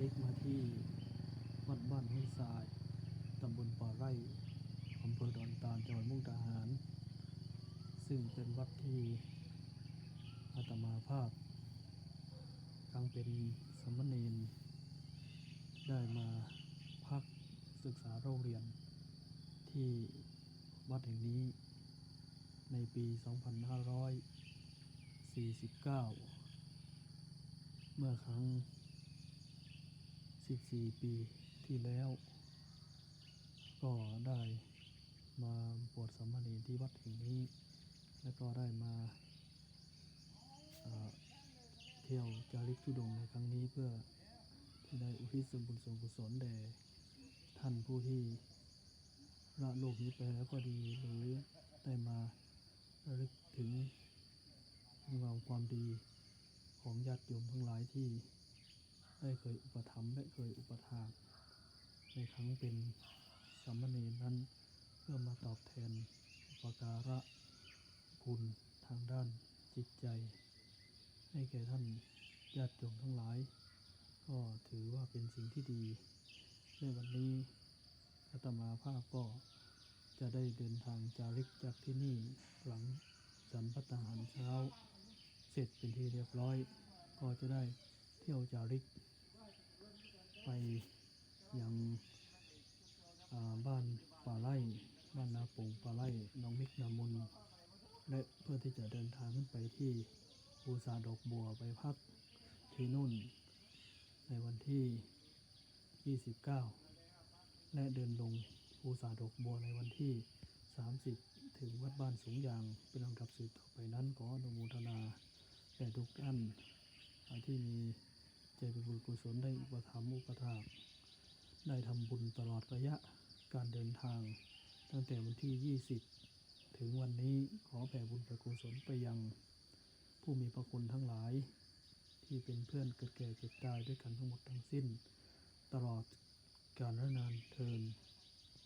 ริกมาที่วัดบ้านห้วยทราย ตำบลป่าไร่อำเภอดอนตาลจังหวัดมุกดาหาร ซึ่งเป็นวัดที่อาตมาภาพครั้งเป็นสมเณรได้มาพักศึกษาโรงเรียน ที่วัดแห่งนี้ ในปี 2549 เมื่อครั้ง 14 ปีที่แล้ว ก็ได้มาบวชสมณรที่วัดแห่งนี้ แล้วก็ได้มาเอ่อเที่ยวจาริกทุดงในครั้งนี้เพื่อที่ได้อุทิศส่วนบุญส่วนกุศลแด่ท่านผู้ที่ละโลกนี้ไปแล้วก็ดีหรือได้มาระลึกถึงเรื่องราวความดีของญาติโยมทั้งหลายที่ ได้เคยอุปถัมภ์และเคยอุปถากในครั้งเป็นสามเณรนั้นเพื่อมาตอบแทนอุปการะคุณทางด้านจิตใจ ให้แก่ท่านญาติโยมทั้งหลาย ก็ถือว่าเป็นสิ่งที่ดี ในวันนี้อาตมาภาพก็จะได้เดินทางจาริกจากที่นี่หลังสันพัตหารเช้า เสร็จเป็นที่เรียบร้อย ก็จะได้เที่ยวจาริก ไปยังอ่าบ้านป่าไร่บ้านนาปงป่าไร่น้องมิกนามนและเพื่อที่จะเดินทางขึ้นไปที่ปูสาดอกบัวไปพักที่นู่น ในวันที่ 29 และเดินลงภูสาดอกบัวในวันที่ 30 ถึงวัดบ้านสูงยางเป็นลำดับสืบต่อไปนั้นขออนุโมทนาแก่ทุกท่านที่มี ใจเป็นบุญกุศลได้อุปถัมภ์อุปถากได้ทำบุญตลอดระยะการเดินทาง ตั้งแต่วันที่ 20 ถึงวันนี้ขอแผ่บุญประกุศลไปยังผู้มีพระคุณทั้งหลาย ที่เป็นเพื่อนเกิดแก่เจ็บตายด้วยกันทั้งหมดทั้งสิ้น ตลอดกาลนานเทิน